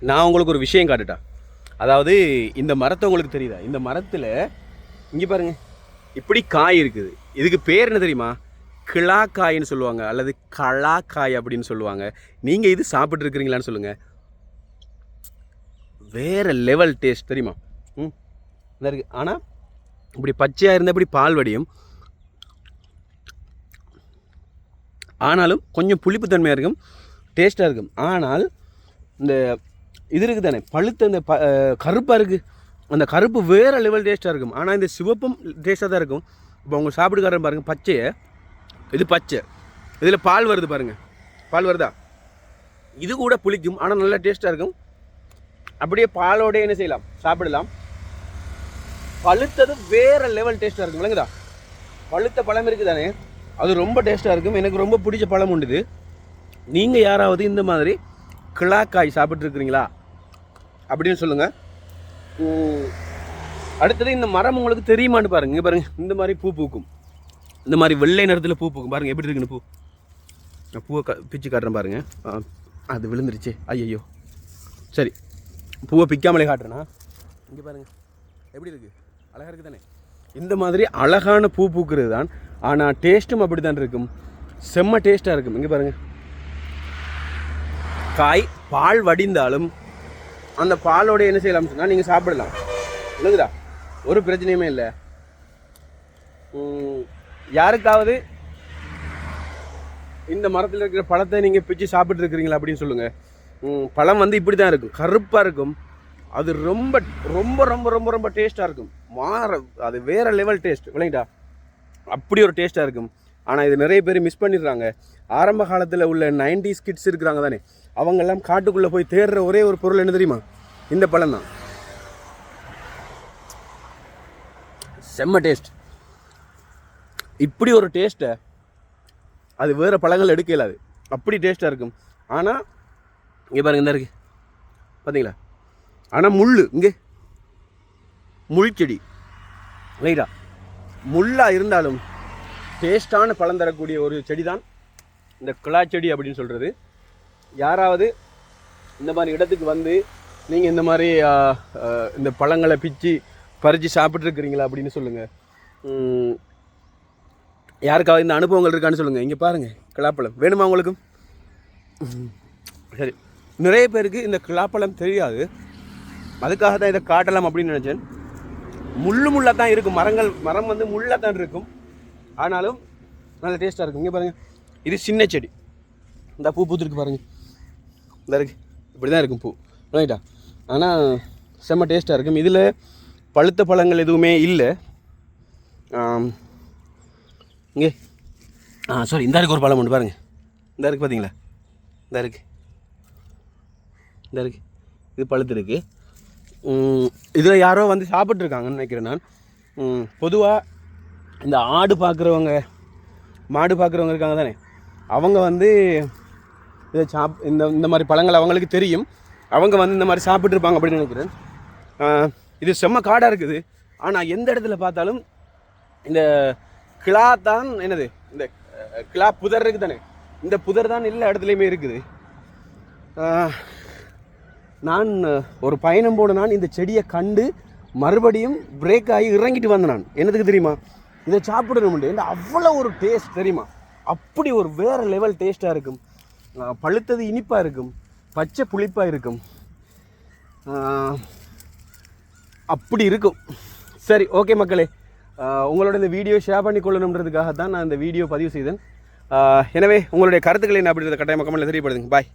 நான் உங்களுக்கு ஒரு விஷயம் காட்டுட்டா. அதாவது இந்த மரத்தை உங்களுக்கு தெரியுதா? இந்த மரத்தில் இங்கே பாருங்க. இப்படி காய் இருக்குது. இதுக்கு பேர் என்ன தெரியுமா? கிளாக்காயின்னு சொல்லுவாங்க அல்லது களாக்காய் அப்படின்னு சொல்லுவாங்க. நீங்கள் இது சாப்பிட்டுருக்குறீங்களான்னு சொல்லுங்கள் வேறு லெவல் டேஸ்ட் தெரியுமா? ம். இதாக இருக்குது ஆனால் இப்படி பச்சையாக இருந்தால் இப்படி பால் வடியும். ஆனாலும் கொஞ்சம் புளிப்புத்தன்மையாக இருக்கும் டேஸ்ட்டாக இருக்கும். ஆனால் இந்த இது இருக்குது தானே? பழுத்த இந்த ப கருப்பாக இருக்குது அந்த கருப்பு வேறு லெவல் டேஸ்ட்டாக இருக்கும். ஆனால் இந்த சிவப்பும் டேஸ்ட்டாக தான் இருக்கும். இப்போ உங்கள் சாப்பிடுக்காரன் பாருங்கள் பச்சையை. இது பச்சை. இதில் பால் வருது பாருங்கள் பால் வருதா? இது கூட புளிக்கும் ஆனால் நல்லா டேஸ்ட்டாக இருக்கும். அப்படியே பாலோடய என்ன செய்யலாம்? சாப்பிடலாம். பழுத்தது வேறு லெவல் டேஸ்ட்டாக இருக்கும். விளங்குதா? பழுத்த பழம் இருக்குது தானே? அது ரொம்ப டேஸ்ட்டாக இருக்கும். எனக்கு ரொம்ப பிடிச்ச பழம் உண்டு இது. நீங்கள் யாராவது இந்த மாதிரி கிளாக்காய் சாப்பிட்ருக்குறீங்களா அப்படின்னு சொல்லுங்கள் அடுத்தது இந்த மரம் உங்களுக்கு தெரியுமான்னு பாருங்க. பாருங்கள் பாருங்க இந்த மாதிரி பூ பூக்கும். இந்த மாதிரி வெள்ளை நிறத்தில் பூ பூக்கும். பாருங்கள் எப்படி இருக்குன்னு பூ. நான் பூவை க பிச்சு காட்டுறேன் பாருங்கள் ஆ, அது விழுந்துருச்சு. ஐயையோ. சரி பூவை பிக்காமலே காட்டுறேன்னா இங்கே பாருங்கள் எப்படி இருக்குது அழகாக இருக்குது தானே. இந்த மாதிரி அழகான பூ பூக்கிறது தான். ஆனால் டேஸ்ட்டும் அப்படி தான் இருக்கும். செம்ம டேஸ்ட்டாக இருக்கும். இங்கே பாருங்கள் காய் பால் வடிந்தாலும் அந்த பாலோட என்ன செய்யலாம் சொன்னால் நீங்கள் சாப்பிடலாம். இல்லைங்களா ஒரு பிரச்சனையுமே இல்லை. யாருக்காவது இந்த மரத்தில் இருக்கிற பழத்தை நீங்கள் பிச்சு சாப்பிட்டு இருக்கிறீங்களா அப்படின்னு சொல்லுங்கள் பழம் வந்து இப்படி தான் இருக்கும். கருப்பாக இருக்கும். அது ரொம்ப ரொம்ப ரொம்ப ரொம்ப ரொம்ப டேஸ்ட்டாக இருக்கும். மாற அது வேறு லெவல் டேஸ்ட் விளையாண்டா அப்படி ஒரு டேஸ்ட்டாக இருக்கும். ஆனால் இது நிறைய பேர் மிஸ் பண்ணிடுறாங்க. ஆரம்ப காலத்தில் உள்ள 90s கிட்ஸ் இருக்கிறாங்க தானே? அவங்கெல்லாம் காட்டுக்குள்ளே போய் தேடுற ஒரே ஒரு பொருள் என்ன தெரியுமா? இந்த பழம் தான். செம்ம டேஸ்ட் இப்படி ஒரு டேஸ்ட்டை அது வேறு பழங்கள் எடுக்க இயலாது. அப்படி டேஸ்ட்டாக இருக்கும். ஆனால் இங்கே பாருங்க இந்த இருக்குது பார்த்தீங்களா ஆனால் முள் இங்கே. முள் செடி. ரைட்டா முள்ளாக இருந்தாலும் டேஸ்டான பழம் தரக்கூடிய ஒரு செடி தான் இந்த குழா செடி அப்படின்னு சொல்கிறது யாராவது இந்த மாதிரி இடத்துக்கு வந்து நீங்கள் இந்த மாதிரி இந்த பழங்களை பிச்சு பறித்து சாப்பிட்ருக்கிறீங்களா அப்படின்னு சொல்லுங்கள் யாருக்காவது இந்த அனுபவங்கள் இருக்கான்னு சொல்லுங்கள் இங்கே பாருங்கள் கிளாப்பழம் வேணுமா உங்களுக்கும் சரி. நிறைய பேருக்கு இந்த கிளாப்பழம் தெரியாது. அதுக்காக தான் இதை காட்டலாம் அப்படின்னு நினச்சேன். முள்ளு முள்ளாக தான் இருக்கும். மரங்கள் மரம் வந்து முள்ளாக தான் இருக்கும். ஆனாலும் நல்ல டேஸ்ட்டாக இருக்கும். இங்கே பாருங்கள் இது சின்ன செடி. இந்த பூ பூத்துருக்கு பாருங்கள் இந்த இருக்கு. இப்படி தான் இருக்கும் பூ. ரைட்டா ஆனால் செம்ம டேஸ்ட்டாக இருக்கும். இதில் பழுத்த பழங்கள் எதுவுமே இல்லை. இங்கே. ஆ சாரி இந்த இருக்கு ஒரு பழம் ஒன்று பாருங்கள் இந்த இருக்கு பார்த்தீங்களா இந்த இருக்கு. இந்த இருக்கு. இது பழுத்து இருக்குது இதில் யாரோ வந்து சாப்பிட்ருக்காங்கன்னு நினைக்கிறேன் நான். பொதுவாக இந்த ஆடு பார்க்குறவங்க மாடு பார்க்குறவங்க இருக்காங்க தானே? அவங்க வந்து இதை சாப் இந்த இந்த மாதிரி பழங்கள் அவங்களுக்கு தெரியும். அவங்க வந்து இந்த மாதிரி சாப்பிட்ருப்பாங்க அப்படின்னு நினைக்கிறேன். இது செம்ம காடாக இருக்குது. ஆனால் எந்த இடத்துல பார்த்தாலும் இந்த கிளா தான் என்னது? இந்த கிளா புதர் இருக்குது தானே? இந்த புதர் தான் எல்லா இடத்துலையுமே இருக்குது. நான் ஒரு பயணம் போன நான் இந்த செடியை கண்டு மறுபடியும் பிரேக் ஆகி இறங்கிட்டு வந்தேன் நான். என்னதுக்கு தெரியுமா? இதை சாப்பிடணும் இந்த அவ்வளோ ஒரு டேஸ்ட் தெரியுமா? அப்படி ஒரு வேறு லெவல் டேஸ்ட்டாக இருக்கும். பழுத்தது இனிப்பாக இருக்கும். பச்சை புளிப்பாக இருக்கும். அப்படி இருக்கும். சரி ஓகே மக்களே. உங்களோட இந்த வீடியோ ஷேர் பண்ணி கொள்ளணுன்றதுக்காக தான் நான் இந்த வீடியோ பதிவு செய்தேன். எனவே உங்களுடைய கருத்துக்களை என்ன அப்படின்றத கட்டாயமாக கமெண்ட்டில் தெரியப்படுதுங்க பாய்